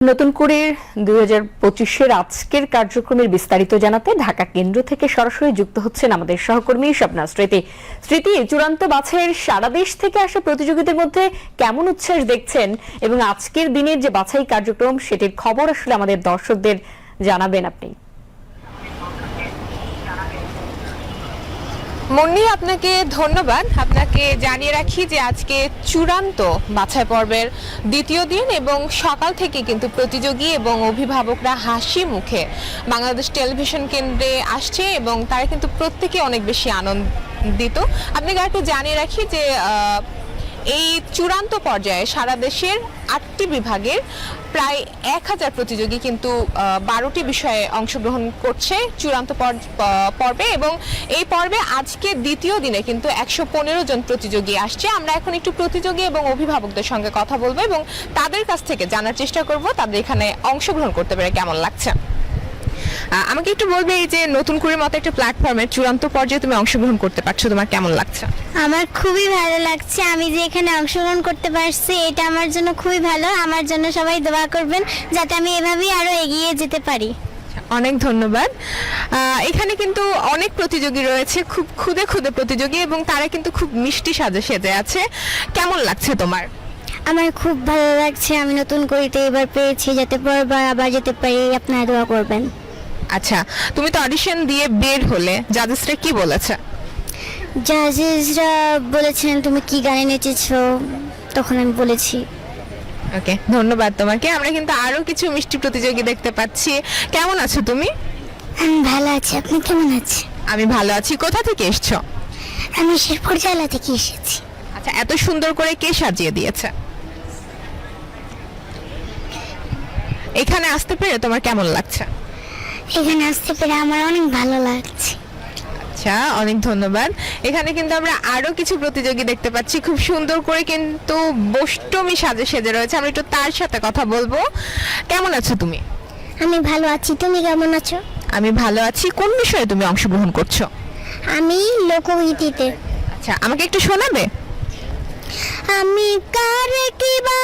নতুন করে দুই হাজার আজকের কার্যক্রমের বিস্তারিত জানাতে ঢাকা কেন্দ্র থেকে সরাসরি যুক্ত হচ্ছেন আমাদের সহকর্মী স্বপ্না স্মৃতি। স্মৃতি চূড়ান্ত বাছাইয়ের সারা দেশ থেকে আসা প্রতিযোগীদের মধ্যে কেমন উচ্ছ্বাস দেখছেন এবং আজকের দিনের যে বাছাই কার্যক্রম, সেটির খবর আসলে আমাদের দর্শকদের জানাবেন আপনি। মুন্নি, আপনাকে ধন্যবাদ। আপনাকে জানিয়ে রাখি যে আজকে চূড়ান্ত বাছাই পর্বের দ্বিতীয় দিন এবং সকাল থেকে কিন্তু প্রতিযোগী এবং অভিভাবকরা হাসি মুখে বাংলাদেশ টেলিভিশন কেন্দ্রে আসছে এবং তারা কিন্তু প্রত্যেকে অনেক বেশি আনন্দিত। আপনাকে একটু জানিয়ে রাখি যে এই চূড়ান্ত পর্যায়ে সারা দেশের আটটি বিভাগের প্রায় এক হাজার প্রতিযোগী কিন্তু বারোটি বিষয়ে অংশগ্রহণ করছে চূড়ান্ত পর- পর্বে এবং এই পর্বে আজকে দ্বিতীয় দিনে কিন্তু একশো পনেরো জন প্রতিযোগী আসছে। আমরা এখন একটু প্রতিযোগী এবং অভিভাবকদের সঙ্গে কথা বলব এবং তাদের কাছ থেকে জানার চেষ্টা করব, তাদের এখানে অংশগ্রহণ করতে পেরে কেমন লাগছে? আমাকে একটু বলবে এই যে নতুন করে মতো একটা প্ল্যাটফর্মের চূড়ান্ত পর্যায়ে তুমি অংশগ্রহণ করতে পারছ তোমার কেমন লাগছে? আমার খুবই ভালো লাগছে। আমি যে এখানে অংশগ্রহণ করতে পারছি এটা আমার জন্য খুবই ভালো। আমার জন্য সবাই দোয়া করবেন যাতে আমি এভাবেই আরও এগিয়ে যেতে পারি। অনেক ধন্যবাদ। এখানে কিন্তু অনেক প্রতিযোগী রয়েছে খুব খুদে খুদে প্রতিযোগী এবং তারা কিন্তু খুব মিষ্টি সাজে সেজে আছে। কেমন লাগছে তোমার? আমার খুব ভালো লাগছে। আমি নতুন করিতে এবার পেয়েছি যাতে পরবার আবার যেতে পারি। আপনারা দোয়া করবেন। আচ্ছা তুমি তো অডিশন দিয়ে বের হলে জাজেসরা কি বলেছে? জাজেসরা বলেছেন তুমি কি গানে নেচেছো? তখন আমি বলেছি। ওকে ধন্যবাদ তোমাকে। আমরা কিন্তু আরও কিছু মিষ্টি প্রতিযোগী দেখতে পাচ্ছি। কেমন আছো তুমি? আমি ভালো আছি। আপনি কেমন আছেন? আমি ভালো আছি। কোথা থেকে এসছো? আমি শেরপুর জেলা থেকে এসেছি। আচ্ছা এত সুন্দর করে কে সাজিয়ে দিয়েছে? এখানে আসতে পেরে তোমার কেমন লাগছে? এখানে আসতে পেরে আমার অনেক ভালো লাগছে। আচ্ছা অনেক ধন্যবাদ। এখানে কিন্তু আমরা আরও কিছু প্রতিযোগী দেখতে পাচ্ছি। খুব সুন্দর করে কিন্তু বষ্টমী সাজে সেজে রয়েছে। আমরা একটু তার সাথে কথা বলব। কেমন আছো তুমি? আমি ভালো আছি। তুমি কেমন আছো? আমি ভালো আছি। কোন বিষয়ে তুমি অংশগ্রহণ করছ? আমি লোকগীতিতে। আচ্ছা আমাকে একটু শোনাবে? আমি কারে কি বা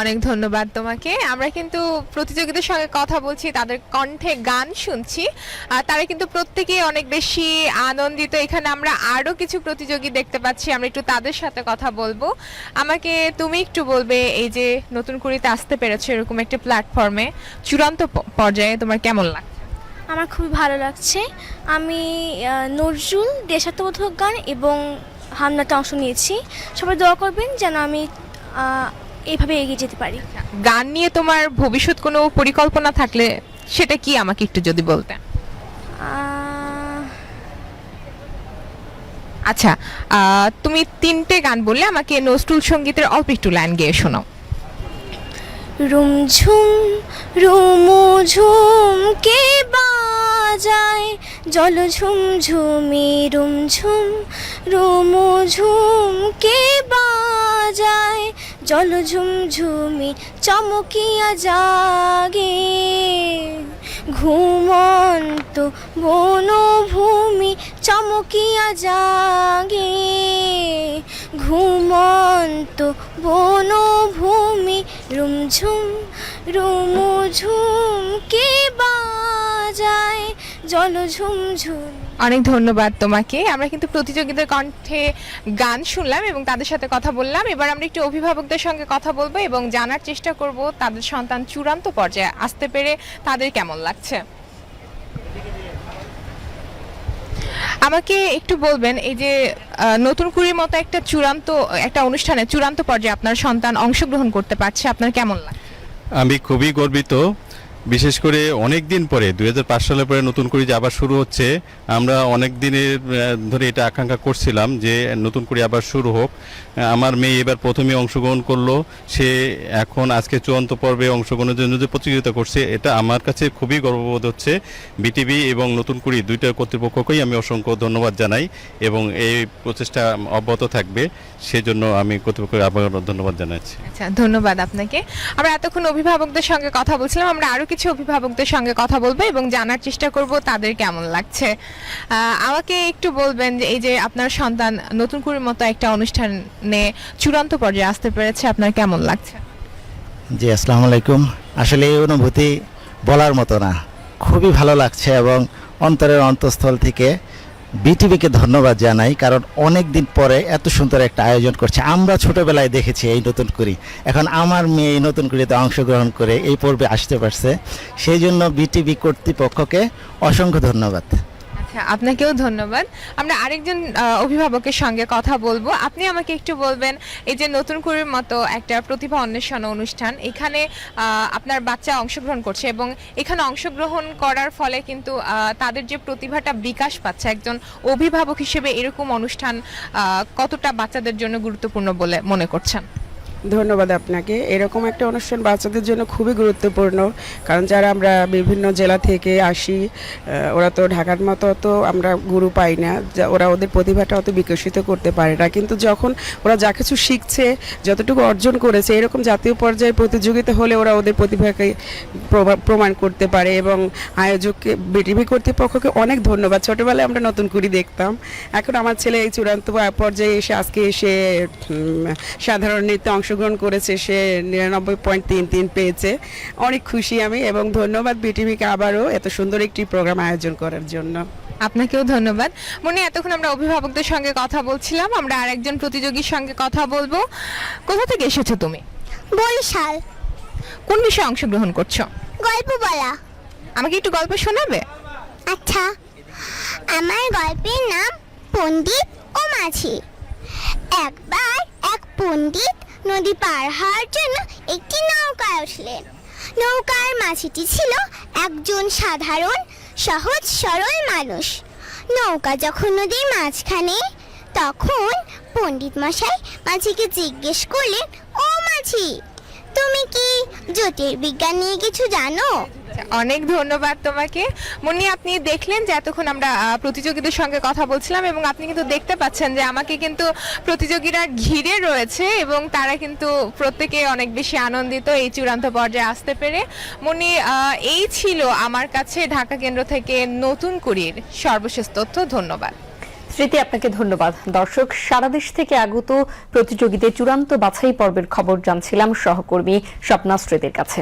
অনেক ধন্যবাদ তোমাকে। আমরা কিন্তু প্রতিযোগীদের সঙ্গে কথা বলছি, তাদের কণ্ঠে গান শুনছি তারা কিন্তু প্রত্যেকেই অনেক বেশি আনন্দিত। এখানে আমরা আরও কিছু প্রতিযোগী দেখতে পাচ্ছি, আমরা একটু তাদের সাথে কথা বলব। আমাকে তুমি একটু বলবে, এই যে নতুন কুড়িতে আসতে পেরেছ এরকম একটা প্ল্যাটফর্মে চূড়ান্ত পর্যায়ে তোমার কেমন লাগছে? আমার খুবই ভালো লাগছে। আমি নজরুল দেশাত্মবোধক গান এবং হামলাতে অংশ নিয়েছি। সবাই দোয়া করবেন যেন আমি এইভাবে এগিয়ে যেতে পারি। গান নিয়ে তোমার ভবিষ্যৎ কোনো পরিকল্পনা থাকলে সেটা কি আমাকে একটু যদি বলতে? আচ্ছা তুমি তিনটে গান বললে আমাকে নজরুল সঙ্গীতের অল্প একটু লাইন গেয়ে শোনাও। রুমঝুম রুমুঝুম কে বাজায়? জল ঝুমঝুমি রুমঝুম রুমুঝুম কে বাজায়? জল ঝুমঝুমি চমকিয়া জাগে। ঘুমন্ত বনভূমি চমকিয়া জাগে। ঘুমন্ত বনভূমি রুমঝুম রুমুঝুম কে বাজায়? জল ঝুমঝুম অনেক ধন্যবাদ তোমাকে। আমরা কিন্তু প্রতিযোগীদের কণ্ঠে গান শুনলাম এবং তাদের সাথে কথা বললাম। এবার আমরা একটু অভিভাবকদের সঙ্গে কথা বলব এবং জানার চেষ্টা করব তাদের সন্তান চূড়ান্ত পর্যায়ে আসতে পেরে তাদের কেমন লাগছে? আমাকে একটু বলবেন এই যে নতুন কুড়ির মতো একটা চূড়ান্ত একটা অনুষ্ঠানে চূড়ান্ত পর্যায়ে আপনার সন্তান অংশগ্রহণ করতে পারছে আপনার কেমন লাগে আমি খুবই গর্বিত বিশেষ করে অনেক দিন পরে, দুই হাজার পাঁচ সালের পরে নতুন করে যে আবার শুরু হচ্ছে, আমরা অনেক দিনের ধরে এটা আকাঙ্ক্ষা করছিলাম যে নতুন করে আবার শুরু হোক। আমার মেয়ে এবার প্রথমে অংশগ্রহণ করল। সে এখন আজকে চূড়ান্ত পর্বে অংশগ্রহণের জন্য যে প্রতিযোগিতা করছে, এটা আমার কাছে খুবই গর্ববোধ হচ্ছে। বিটিভি এবং নতুন কুড়ি দুইটা কর্তৃপক্ষকেই আমি অসংখ্য ধন্যবাদ জানাই এবং এই প্রচেষ্টা অব্যাহত থাকবে। সেজন্য আমি কর্তৃপক্ষকে আবার ধন্যবাদ জানাচ্ছি। আচ্ছা ধন্যবাদ আপনাকে। আমরা এতক্ষণ অভিভাবকদের সঙ্গে কথা বলছিলাম, আমরা আরও কিছু অভিভাবকদের সঙ্গে কথা বলব এবং জানার চেষ্টা করব তাদের কেমন লাগছে। আমাকে একটু বলবেন যে এই যে আপনার সন্তান নতুন করে মতো একটা অনুষ্ঠানে চূড়ান্ত পর্যায়ে আসতে পেরেছে, আপনার কেমন লাগছে? জি, আসসালামু আলাইকুম। আসলে এই অনুভূতি বলার মতো না। খুবই ভালো লাগছে এবং অন্তরের অন্তঃস্থল থেকে বিটিভিকে ধন্যবাদ জানাই, কারণ অনেক দিন পরে এত সুন্দর একটা আয়োজন করছে। আমরা ছোটবেলায় দেখেছি এই নতুন করি। এখন আমার মেয়ে এই নতুন করিতে অংশগ্রহণ করে এই পর্বে আসতে পারছে। সেই জন্য বিটিভি কর্তৃপক্ষকে অসংখ্য ধন্যবাদ। আচ্ছা আপনাকেও ধন্যবাদ। আমরা আরেকজন অভিভাবকের সঙ্গে কথা বলব। আপনি আমাকে একটু বলবেন, এই যে নতুন করে মতো একটা প্রতিভা অন্বেষণ অনুষ্ঠান, এখানে আপনার বাচ্চা অংশগ্রহণ করছে এবং এখানে অংশগ্রহণ করার ফলে কিন্তু তাদের যে প্রতিভাটা বিকাশ পাচ্ছে একজন অভিভাবক হিসেবে এরকম অনুষ্ঠান কতটা বাচ্চাদের জন্য গুরুত্বপূর্ণ বলে মনে করছেন? ধন্যবাদ আপনাকে। এরকম একটা অনুষ্ঠান বাচ্চাদের জন্য খুবই গুরুত্বপূর্ণ, কারণ যারা আমরা বিভিন্ন জেলা থেকে আসি ওরা তো ঢাকার মতো তো আমরা গুরু পাই না ওরা ওদের প্রতিভাটা অত বিকশিত করতে পারে না। কিন্তু যখন ওরা যা কিছু শিখছে, যতটুকু অর্জন করেছে, এরকম জাতীয় পর্যায়ে প্রতিযোগিতা হলে ওরা ওদের প্রতিভাকে প্রমা- প্রমাণ করতে পারে এবং আয়োজককে, বিটিভি কর্তৃপক্ষকে অনেক ধন্যবাদ। ছোটোবেলায় আমরা নতুন করি দেখতাম। এখন আমার ছেলে এই চূড়ান্ত পর্যায়ে এসে, আজকে এসে সাধারণ নৃত্যে অংশগ্রহণ করেছে সে নিরানব্বই পয়েন্ট তিন তিন পেয়েছে। অনেক খুশি আমি এবং ধন্যবাদ বিটিভিকে আবারও এত সুন্দর একটি প্রোগ্রাম আয়োজন করার জন্য। আপনাকেও ধন্যবাদ। মনে এতক্ষণ আমরা অভিভাবকদের সঙ্গে কথা বলছিলাম আমরা আরেকজন প্রতিযোগীর সঙ্গে কথা বলব। কোথা থেকে এসেছ তুমি? বরিশাল। কোন বিষয়ে অংশগ্রহণ করছ? গল্প বলা। আমাকে একটু গল্প শোনাবে? আচ্ছা। আমার গল্পের নাম পণ্ডিত ও মাঝি। একবার এক পণ্ডিত নদী পার হওয়ার জন্য একটি নৌকায় উঠলেন নৌকার মাঝিটি ছিল একজন সাধারণ, সহজ, সরল মানুষ। নৌকা যখন নদীর মাঝখানে, তখন পণ্ডিত মশাই মাঝিকে জিজ্ঞেস করলেন, ও মাঝি, তুমি কি জ্যোতির্বিজ্ঞান নিয়ে কিছু জানো? অনেক ধন্যবাদ তোমাকে। মুন্নি, আপনি দেখলেন যে এতক্ষণ আমরা প্রতিযোগীদের সঙ্গে কথা বলছিলাম এবং আপনি কিন্তু দেখতে পাচ্ছেন যে আমাকে কিন্তু প্রতিযোগীরা ঘিরে রয়েছে এবং তারা কিন্তু প্রত্যেকে অনেক বেশি আনন্দিত এই চূড়ান্ত পর্যায়ে আসতে পেরে। মুন্নি এই ছিল আমার কাছে ঢাকা কেন্দ্র থেকে নতুন কুড়ির সর্বশেষ তথ্য। ধন্যবাদ। স্মৃতি, আপনাকে ধন্যবাদ। দর্শক, সারা দেশ থেকে আগত প্রতিযোগীদের চূড়ান্ত বাছাই পর্বের খবর জানছিলাম সহকর্মী স্বপ্না স্মৃতির কাছে।